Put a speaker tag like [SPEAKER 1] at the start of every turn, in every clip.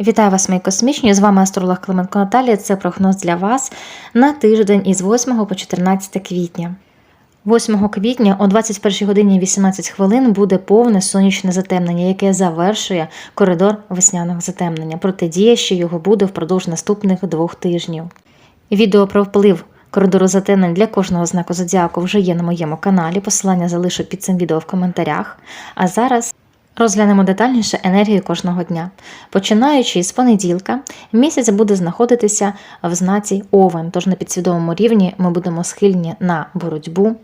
[SPEAKER 1] Вітаю вас, мої космічні! З вами астролог Клименко Наталія. Це прогноз для вас на тиждень із 8 по 14 квітня. 8 квітня о 21 годині 18 хвилин буде повне сонячне затемнення, яке завершує коридор весняного затемнення. Протидія ще його буде впродовж наступних двох тижнів. Відео про вплив коридору затемнень для кожного знаку зодіаку вже є на моєму каналі. Посилання залишу під цим відео в коментарях. А зараз Розглянемо детальніше енергію кожного дня. Починаючи з понеділка, місяць буде знаходитися в знаці Овен, тож на підсвідомому рівні ми будемо схильні на боротьбу.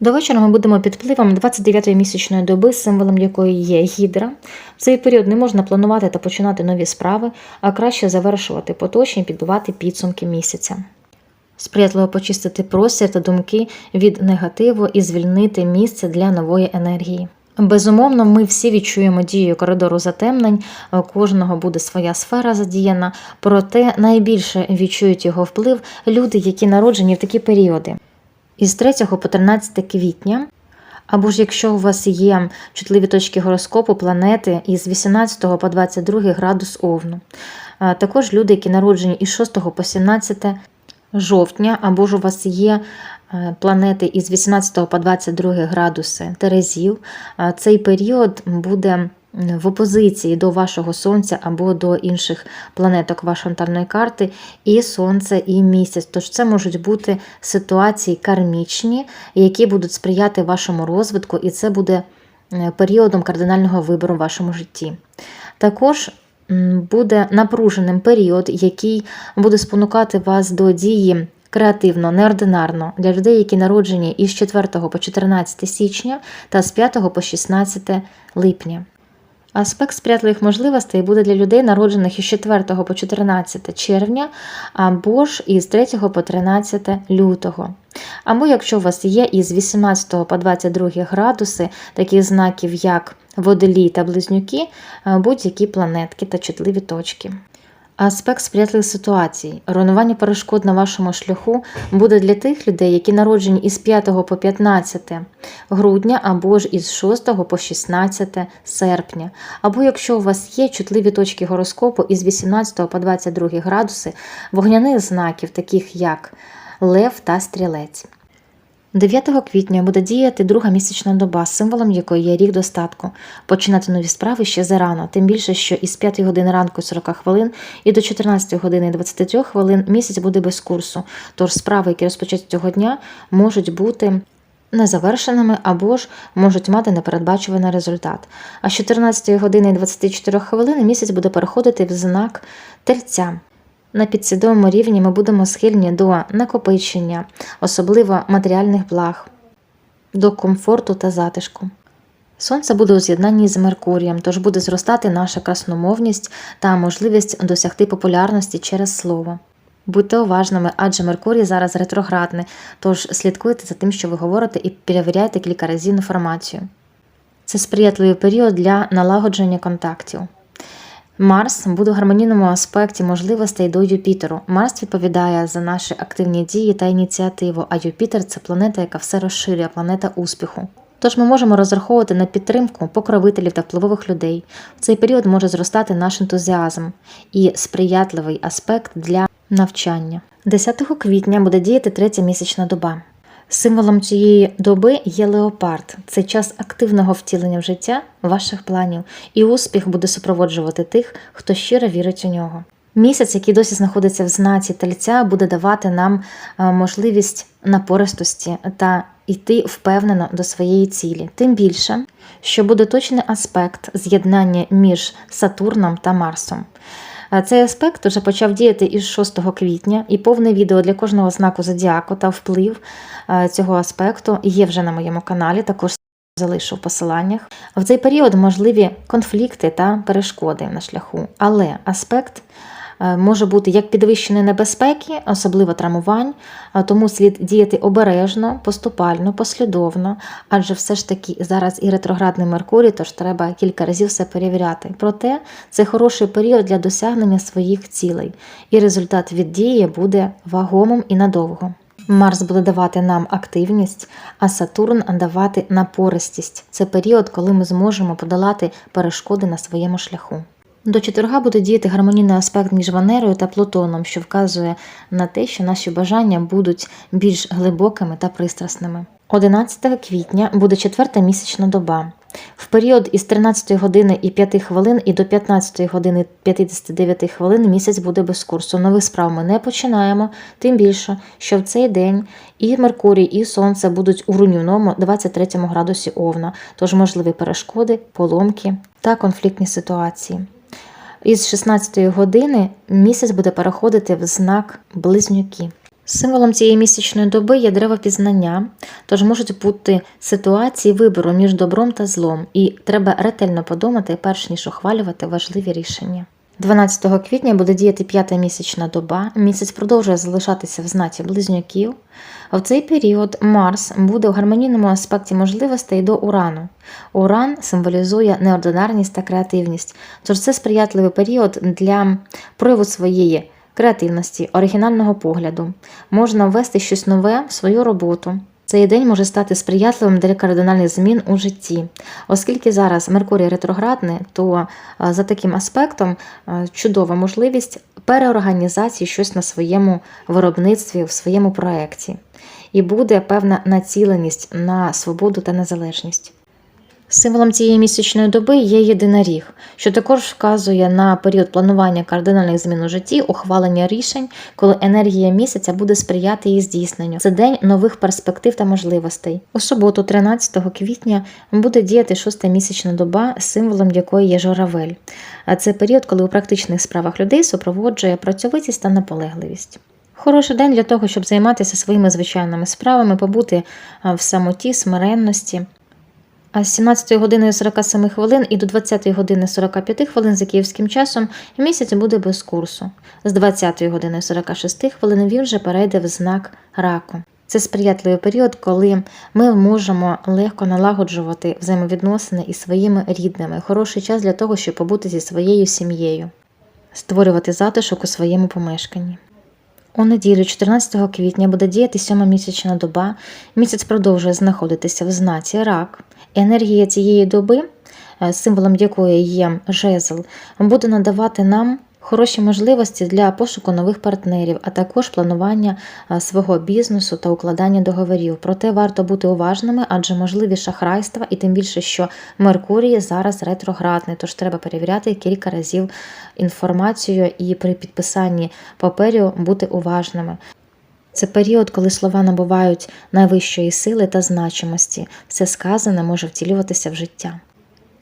[SPEAKER 1] До вечора ми будемо під впливом 29-ї місячної доби, символом якої є гідра. В цей період не можна планувати та починати нові справи, а краще завершувати поточні, підбивати підсумки місяця. Сприятливо почистити простір та думки від негативу і звільнити місце для нової енергії. Безумовно, ми всі відчуємо дію коридору затемнень, кожного буде своя сфера задіяна, проте найбільше відчують його вплив люди, які народжені в такі періоди. Із 3 по 13 квітня, або ж якщо у вас є чутливі точки гороскопу, планети із 18 по 22 градус Овну. Також люди, які народжені із 6 по 17 жовтня, або ж у вас є планети із 18 по 22 градуси Терезів, цей період буде в опозиції до вашого сонця або до інших планеток вашої натальної карти, і сонце, і місяць. Тож це можуть бути ситуації кармічні, які будуть сприяти вашому розвитку, і це буде е, періодом кардинального вибору в вашому житті. Також буде напруженим період, який буде спонукати вас до дії креативно, неординарно для людей, які народжені із 4 по 14 січня та з 5 по 16 липня. Аспект сприятливих можливостей буде для людей, народжених із 4 по 14 червня, або ж із 3 по 13 лютого. Або якщо у вас є із 18 по 22 градуси таких знаків, як водолій та близнюки, е, будь-які планетки та чутливі точки. Аспект сприятливих ситуацій. Руйнування перешкод на вашому шляху буде для тих людей, які народжені із 5 по 15 грудня, або ж із 6 по 16 серпня. Або якщо у вас є чутливі точки гороскопу із 18 по 22 градуси вогняних знаків, таких як Лев та Стрілець. 9 квітня буде діяти друга місячна доба, символом якої є рік достатку. Починати нові справи ще зарано, тим більше, що із 5 години ранку 40 хвилин і до 14 години 23 хвилин місяць буде без курсу. Тож справи, які розпочаті цього дня, можуть бути незавершеними або ж можуть мати непередбачуваний результат. А з 14 години і 24 хвилини місяць буде переходити в знак тельця. На підсвідомому рівні ми будемо схильні до накопичення, особливо матеріальних благ, до комфорту та затишку. Сонце буде у з'єднанні з Меркурієм, тож буде зростати наша красномовність та можливість досягти популярності через слово. Будьте уважними, адже Меркурій зараз ретроградний, тож слідкуйте за тим, що ви говорите, і перевіряйте кілька разів інформацію. Це сприятливий період для налагодження контактів. Марс буде в гармонійному аспекті можливостей до Юпітеру. Марс відповідає за наші активні дії та ініціативу, а Юпітер це планета, яка все розширює, планета успіху. Тож ми можемо розраховувати на підтримку покровителів та впливових людей. В цей період може зростати наш ентузіазм і сприятливий аспект для навчання. 10 квітня буде діяти третя місячна доба. Символом цієї доби є леопард. Це час активного втілення в життя ваших планів, і успіх буде супроводжувати тих, хто щиро вірить у нього. Місяць, який досі знаходиться в знаці тельця, буде давати нам е, можливість напористості та йти впевнено до своєї цілі. Тим більше, що буде точний аспект з'єднання між Сатурном та Марсом. Е, Цей аспект вже почав діяти із 6 квітня, і повне відео для кожного знаку зодіаку та вплив е, цього аспекту є вже на моєму каналі. Також залишу в посиланнях. В цей період можливі конфлікти та перешкоди на шляху, але аспект може бути як підвищеної небезпеки, особливо травмувань, тому слід діяти обережно, поступально, послідовно, адже все ж таки зараз і ретроградний Меркурій, тож треба кілька разів все перевіряти. Проте це хороший період для досягнення своїх цілей, і результат від дії буде вагомим і надовго. Марс буде давати нам активність, а Сатурн давати напористість. Це період, коли ми зможемо подолати перешкоди на своєму шляху. До четверга буде діяти гармонійний аспект між Венерою та Плутоном, що вказує на те, що наші бажання будуть більш глибокими та пристрасними. 11 квітня буде четверта місячна доба. В період із 13 години і 5 хвилин і до 15 години 59 хвилин місяць буде без курсу. Нових справ ми не починаємо, тим більше, що в цей день і Меркурій, і Сонце будуть у руйнівному 23 градусі Овна, тож можливі перешкоди, поломки та конфліктні ситуації. Із 16 години місяць буде переходити в знак близнюки. Символом цієї місячної доби є дерево пізнання, тож можуть бути ситуації вибору між добром та злом, і треба ретельно подумати, перш ніж ухвалювати важливі рішення. 12 квітня буде діяти п'ята місячна доба. Місяць продовжує залишатися в знаці близнюків. В цей період Марс буде в гармонійному аспекті можливостей до Урану. Уран символізує неординарність та креативність, тож це сприятливий період для прояву своєї креативності, оригінального погляду. Можна ввести щось нове в свою роботу. Цей день може стати сприятливим для кардинальних змін у житті. Оскільки зараз Меркурій ретроградний, то е, за таким аспектом е, чудова можливість переорганізації щось на своєму виробництві, в своєму проєкті. І буде певна націленість на свободу та незалежність. Символом цієї місячної доби є єдиноріг, що також вказує на період планування кардинальних змін у житті, ухвалення рішень, коли енергія місяця буде сприяти її здійсненню. Це день нових перспектив та можливостей. У суботу, 13 квітня, буде діяти шоста місячна доба, символом якої є журавель. А це період, коли у практичних справах людей супроводжує працьовитість та наполегливість. Хороший день для того, щоб займатися своїми звичайними справами, побути в самоті, смиренності. А з 17 години 47 хвилин і до 20 години 45 хвилин за київським часом місяць буде без курсу. З 20 години 46 хвилин він вже перейде в знак раку. Це сприятливий період, коли ми можемо легко налагоджувати взаємовідносини із своїми рідними. Хороший час для того, щоб побути зі своєю сім'єю, створювати затишок у своєму помешканні. У неділю, 14 квітня, буде діяти сьома місячна доба. Місяць продовжує знаходитися в знаці рак. Енергія цієї доби, е, символом якої є жезл, буде надавати нам хороші можливості для пошуку нових партнерів, а також планування е, свого бізнесу та укладання договорів. Проте варто бути уважними, адже можливі шахрайства, і тим більше, що Меркурій зараз ретроградний, тож треба перевіряти кілька разів інформацію і при підписанні паперів бути уважними. Це період, коли слова набувають найвищої сили та значимості. Все сказане може втілюватися в життя.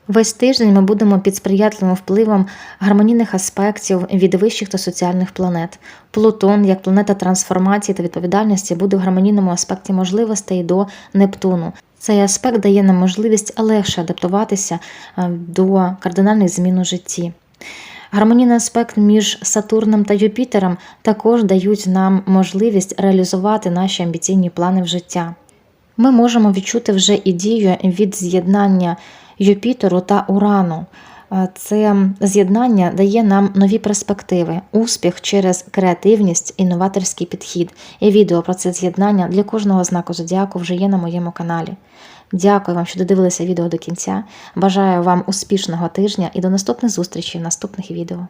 [SPEAKER 1] Весь тиждень ми будемо під сприятливим впливом гармонійних аспектів від вищих та соціальних планет. Плутон, як планета трансформації та відповідальності, буде в гармонійному аспекті можливостей до Нептуну. Цей аспект дає нам можливість легше адаптуватися е, до кардинальних змін у житті. Гармонійний аспект між Сатурном та Юпітером також дають нам можливість реалізувати наші амбіційні плани в життя. Ми можемо відчути вже і дію від з'єднання Юпітеру та Урану. Е, Це з'єднання дає нам нові перспективи, успіх через креативність, інноваторський підхід. І відео про це з'єднання для кожного знаку зодіаку вже є на моєму каналі. Дякую вам, що додивилися відео до кінця. Бажаю вам успішного тижня і до наступних зустрічей в наступних відео.